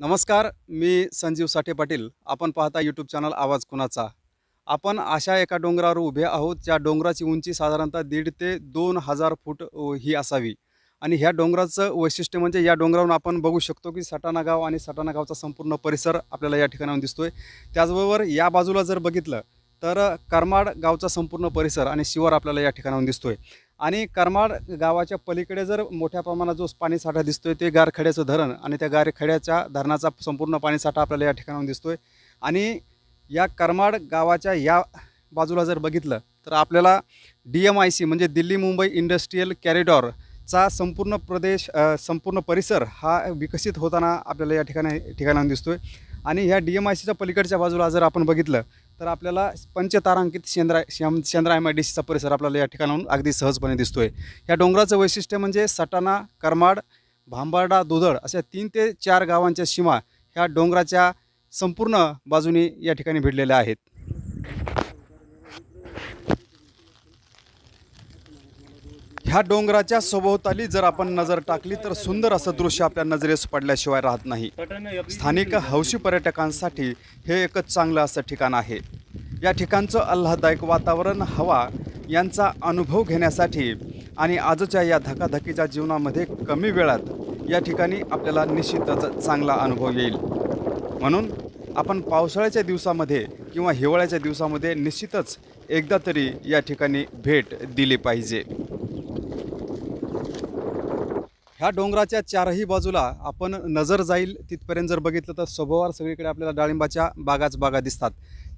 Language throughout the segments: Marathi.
नमस्कार मी संजीव साठे पाटील. आपण पाहता यूट्यूब चॅनल आवाज कुणाचा आपण अशा एका डोंगरावर उभे आहोत ज्या डोंगराची उंची साधारणतः दीड ते दोन हजार फूट ही असावी. आणि ह्या डोंगराचं वैशिष्ट्य म्हणजे या डोंगरावरून आपण बघू शकतो की सटाणा गाव आणि सटाणा गावचा संपूर्ण परिसर आपल्याला या ठिकाणाहून दिसतो आहे त्याचबरोबर या बाजूला जर बघितलं तर करमाड गावचा संपूर्ण परिसर आणि शिवार आपल्याला या ठिकाणाहून दिसतो आहे आणि करमाड गावाच्या पलीकडे जर मोठ्या प्रमाणात जो पाणीसाठा दिसतोय ते गारखेड्याचं धरण आणि त्या गारखेड्याच्या धरणाचा संपूर्ण पाणीसाठा आपल्याला या ठिकाणाहून दिसतोय. आणि या करमाड गावाच्या या बाजूला जर बघितलं तर आपल्याला डी एम आय सी म्हणजे दिल्ली मुंबई इंडस्ट्रीयल कॅरिडॉरचा संपूर्ण प्रदेश संपूर्ण परिसर हा विकसित होताना आपल्याला या ठिकाणी ठिकाणाहून दिसतोय. आणि ह्या डी एम आय सीच्या पलीकडच्या बाजूला जर आपण बघितलं तर आपल्याला पंचतारांकित शेंद्रा शेम शेंद्रा एम आय डी सीचा परिसर आपल्याला या ठिकाणाहून अगदी सहजपणे दिसतो आहे या डोंगराचं वैशिष्ट्य म्हणजे सटाणा करमाड भांबार्डा दुधड अशा तीन ते चार गावांच्या सीमा ह्या डोंगराच्या संपूर्ण बाजूने या ठिकाणी भिडलेल्या आहेत. ह्या डोंगराच्या सभोवताली जर आपण नजर टाकली तर सुंदर असं दृश्य आपल्या नजरेस पडल्याशिवाय राहत नाही. स्थानिक हौशी पर्यटकांसाठी हे एकच चांगलं असं ठिकाण आहे. या ठिकाणचं आल्हाददायक वातावरण हवा यांचा अनुभव घेण्यासाठी आणि आजच्या या धकाधकीच्या जीवनामध्ये कमी वेळात या ठिकाणी आपल्याला निश्चितच चांगला अनुभव येईल. म्हणून आपण पावसाळ्याच्या दिवसामध्ये किंवा हिवाळ्याच्या दिवसामध्ये निश्चितच एकदा तरी या ठिकाणी भेट दिली पाहिजे. ह्या डोंगराच्या चारही बाजूला आपण नजर जाईल तिथपर्यंत जर बघितलं तर सभोवार सगळीकडे आपल्याला डाळिंबाच्या बागाच बागा दिसतात.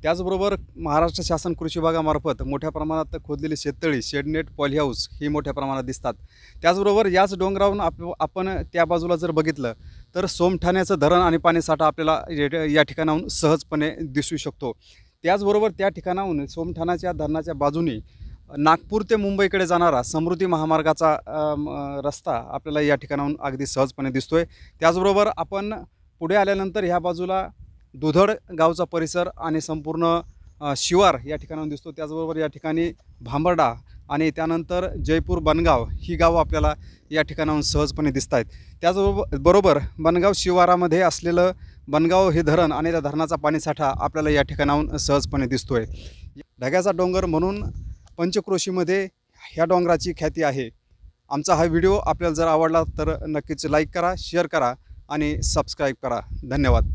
त्याचबरोबर महाराष्ट्र शासन कृषी विभागामार्फत मोठ्या प्रमाणात खोदलेली शेततळी शेडनेट पॉलीहाऊस ही मोठ्या प्रमाणात दिसतात. त्याचबरोबर याच डोंगरावरून आप आपण त्या बाजूला जर बघितलं तर सोमठाण्याचं धरण आणि पाणीसाठा आपल्याला या- या ठिकाणाहून सहजपणे दिसू शकतो. त्याचबरोबर त्या ठिकाणाहून सोमठाण्याच्या धरणाच्या बाजूनी नागपूर ते मुंबईकडे जाणारा समृद्धी महामार्गाचा रस्ता आपल्याला या ठिकाणाहून अगदी सहजपणे दिसतो आहे त्याचबरोबर आपण पुढे आल्यानंतर ह्या बाजूला दुधड गावचा परिसर आणि संपूर्ण शिवार या ठिकाणाहून दिसतो. त्याचबरोबर या ठिकाणी भांबर्डा आणि त्यानंतर जयपूर बनगाव ही गावं आपल्याला या ठिकाणाहून सहजपणे दिसत आहेत त्याचबरोबर बरोबर बनगाव शिवारामध्ये असलेलं बनगाव हे धरण आणि त्या धरणाचा पाणीसाठा आपल्याला या ठिकाणाहून सहजपणे दिसतो आहे ढग्याचा डोंगर म्हणून पंचक्रोशीमध्ये ह्या डोंगराची ख्याती आहे. आमचा हा व्हिडिओ आपल्याला जर आवडला तर नक्कीच लाईक करा शेअर करा आणि सबस्क्राईब करा. धन्यवाद.